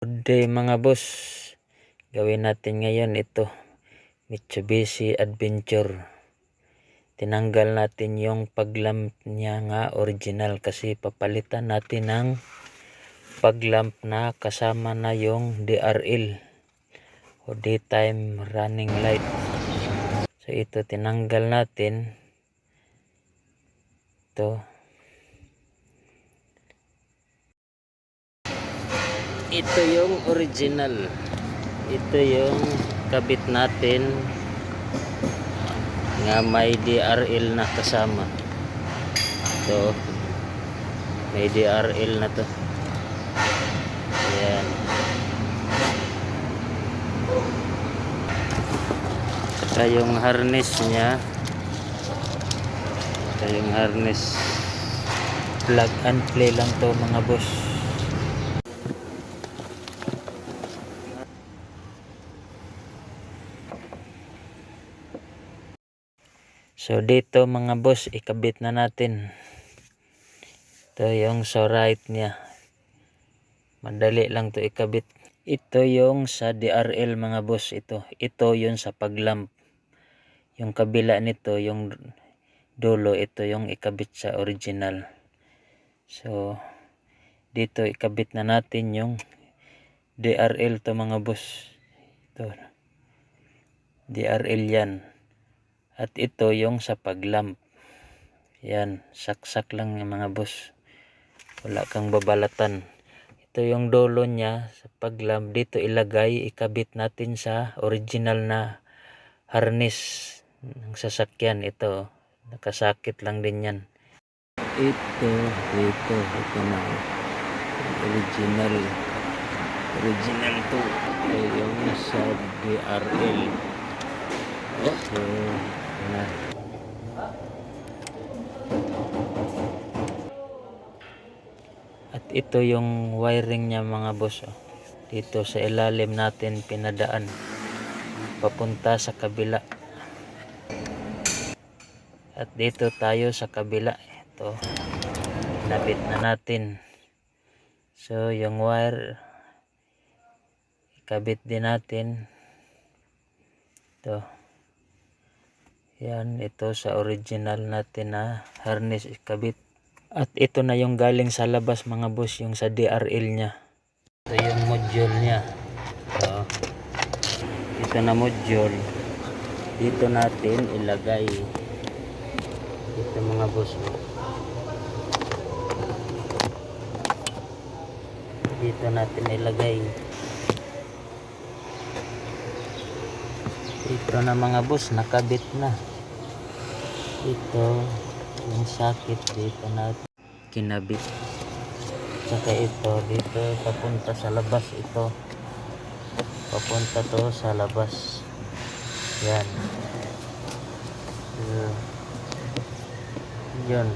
Good day mga boss. Gawin natin ngayon ito. Mitsubishi Adventure. Tinanggal natin yung paglamp niya nga original kasi papalitan natin ng paglamp na kasama na yung DRL o daytime running light. So ito tinanggal natin. Ito. Ito yung original. Ito yung kabit natin nga may DRL na kasama. Ito. May DRL na to. Yan saka yung harness nya ito yung harness. Plug and play lang to mga boss So dito mga boss, ikabit na natin. Ito yung sa right niya. Madali lang to ikabit. Ito yung sa DRL mga boss ito. Ito yung sa paglamp. Yung kabila nito, yung dulo, ito yung ikabit sa original. So dito ikabit na natin yung DRL to mga boss. Ito. DRL yan. At ito yung sa paglamp. Yan, saksak lang yung mga boss. Wala kang babalatan. Ito yung dulo niya sa paglamp. Dito ilagay, ikabit natin sa original na harness ng sasakyan. Ito, nakasakit lang din yan. Ito, ito, ito na. Original. Original to. Ito yung sa DRL. So, ito yung wiring niya mga boss. Oh. Dito sa ilalim natin pinadaan. Papunta sa kabila. At dito tayo sa kabila. Ito. Nabit na natin. So yung wire ikabit din natin. Ito. Yan, ito sa original natin na harness ikabit. At ito na yung galing sa labas mga boss, yung sa DRL niya. Ito yung module niya. Ito. Ito na module. Dito natin ilagay. Ito mga boss. oh. Dito natin ilagay. Ito na mga boss, nakabit na. Ito, yung sakit dito na kinabit. Saka ito, dito papunta sa labas ito. Papunta to sa labas. Yan. Uh, yun.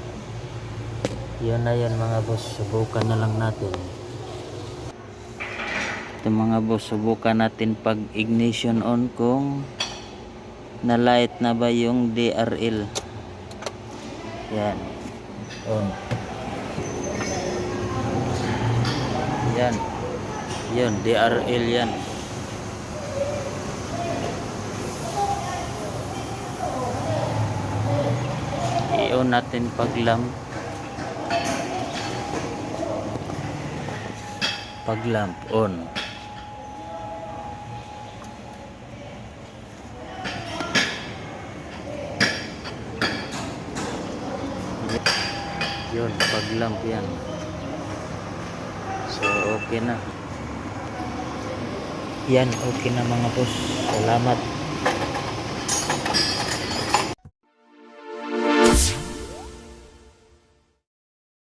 Yun na yun mga boss. Subukan na lang natin. Ito mga boss, subukan natin pag ignition on kung na light na ba yung DRL. Yan. On. Yan. Yun, DRL yan. I-on natin paglamp. Paglamp on. Yun, paglamp yan. So, okay na. Yan, okay na mga boss. Salamat.